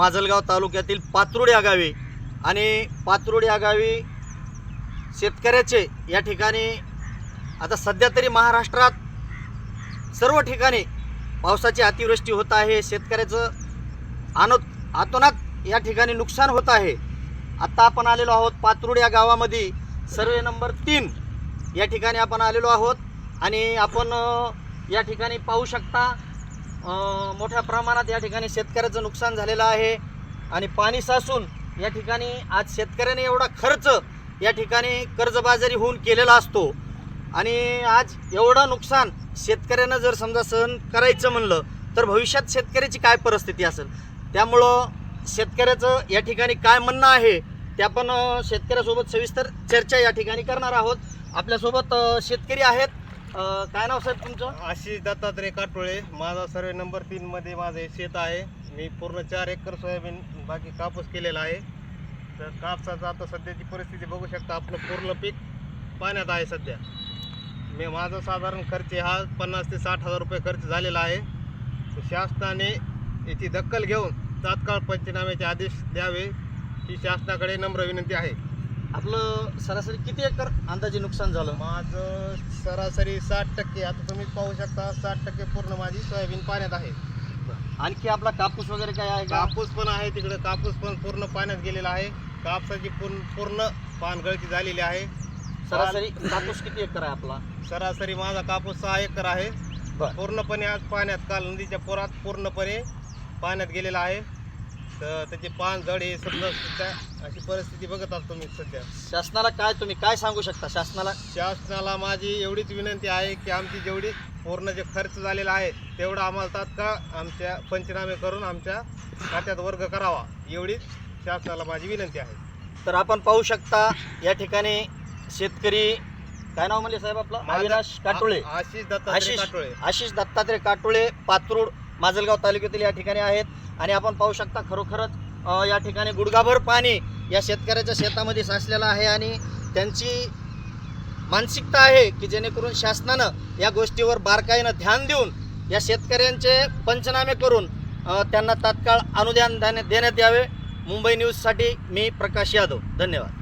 माजलगाव तालुक्यातील पात्रोड या गावी. आणि पात्रोड या गावी शेतकऱ्याचे या ठिकाणी आता सध्या तरी महाराष्ट्रात सर्व ठिकाणी पावसाची अतिवृष्टी होत आहे. शेतकऱ्याचं आनो आतोनात या ठिकाणी नुकसान होत आहे. आत्ता आपण आलेलो आहोत पात्रोड या गावामध्ये. सर्वे नंबर तीन या ठिकाणी आपण आलेलो आहोत. आणि आपण या ठिकाणी पाहू शकता मोठ्या प्रमाणात या ठिकाणी शेतकऱ्याचं नुकसान झालेलं आहे आणि पाणी साचून या ठिकाणी आज शेतकऱ्याने एवढा खर्च या ठिकाणी कर्जबाजारी होऊन केलेला असतो. आणि आज एवढं नुकसान शेतकऱ्यानं जर समजा सहन करायचं म्हणलं तर भविष्यात शेतकऱ्याची काय परिस्थिती असेल? त्यामुळं शेतकऱ्याचं या ठिकाणी काय म्हणणं आहे ते आपण शेतकऱ्यासोबत सविस्तर चर्चा या ठिकाणी करणार आहोत. आपल्यासोबत शेतकरी आहेत काय नाव साहेब तुमचं? आशिष दत्तात्रय काटोळे. माझा सर्वे नंबर तीन मध्ये माझं हे शेत आहे. मी पूर्ण चार एकर सोयाबीन बाकी कापूस केलेला आहे. तर कापसाचं आता सध्याची परिस्थिती बघू शकता आपलं पूर्ण पीक पाण्यात आहे सध्या. मी माझा साधारण खर्च हा पन्नास ते साठ हजार रुपये खर्च झालेला आहे. तर शासनाने याची दखल घेऊन तात्काळ पंचनाम्याचे आदेश द्यावे ही शासनाकडे नम्र विनंती आहे. आपलं सरासरी किती एकर अंदाजे नुकसान झालं? माझं सरासरी साठ टक्के आता तुम्ही पाहू शकता साठ टक्के पूर्ण माझी सोयाबीन पाण्यात आहे. आणखी आपला कापूस वगैरे काय आहे का? कापूस पण आहे तिकडे कापूस पण पूर्ण पाण्यात गेलेला आहे. कापसाची पूर्ण पूर्ण पानगळती झालेली आहे. सरासरी कापूस किती एकर आहे आपला? सरासरी माझा कापूस सहा एकर आहे. बर. पूर्णपणे आज पाण्यात काल नदीच्या पोरात पूर्णपणे पाण्यात गेलेला आहे. तर त्याचे पान जड हे समजा सुद्धा अशी परिस्थिती बघत आहात तुम्ही सध्या. शासनाला काय तुम्ही काय सांगू शकता? शासनाला शासनाला माझी एवढीच विनंती आहे की आमची जेवढी पूर्ण जे खर्च झालेला आहे तेवढा आम्हाला तात्काळ आमच्या पंचनामे करून आमच्या खात्यात वर्ग करावा. एवढीच शासनाला माझी विनंती आहे. तर आपण पाहू शकता या ठिकाणी शेतकरी काय नाव म्हणले साहेब आपलं? माझं- अविनाश काटोळे. आ- आशिष दत्तात्रय आशिष काटोळे. आशिष दत्तात्रय काटोळे पात्रोड माजलगाव तालुक्यातील या ठिकाणी आहेत. आणि आपण पाहू शकता खरोखरच या ठिकाणी गुडघाभर पाणी या शेतकऱ्याच्या शेतामध्ये साचलेलं आहे आणि त्यांची मानसिकता आहे की जेणेकरून शासनानं या गोष्टीवर बारकाईनं ध्यान देऊन या शेतकऱ्यांचे पंचनामे करून त्यांना तात्काळ अनुदान देण्या- देण्यात यावे. मुंबई न्यूजसाठी मी प्रकाश यादव. धन्यवाद.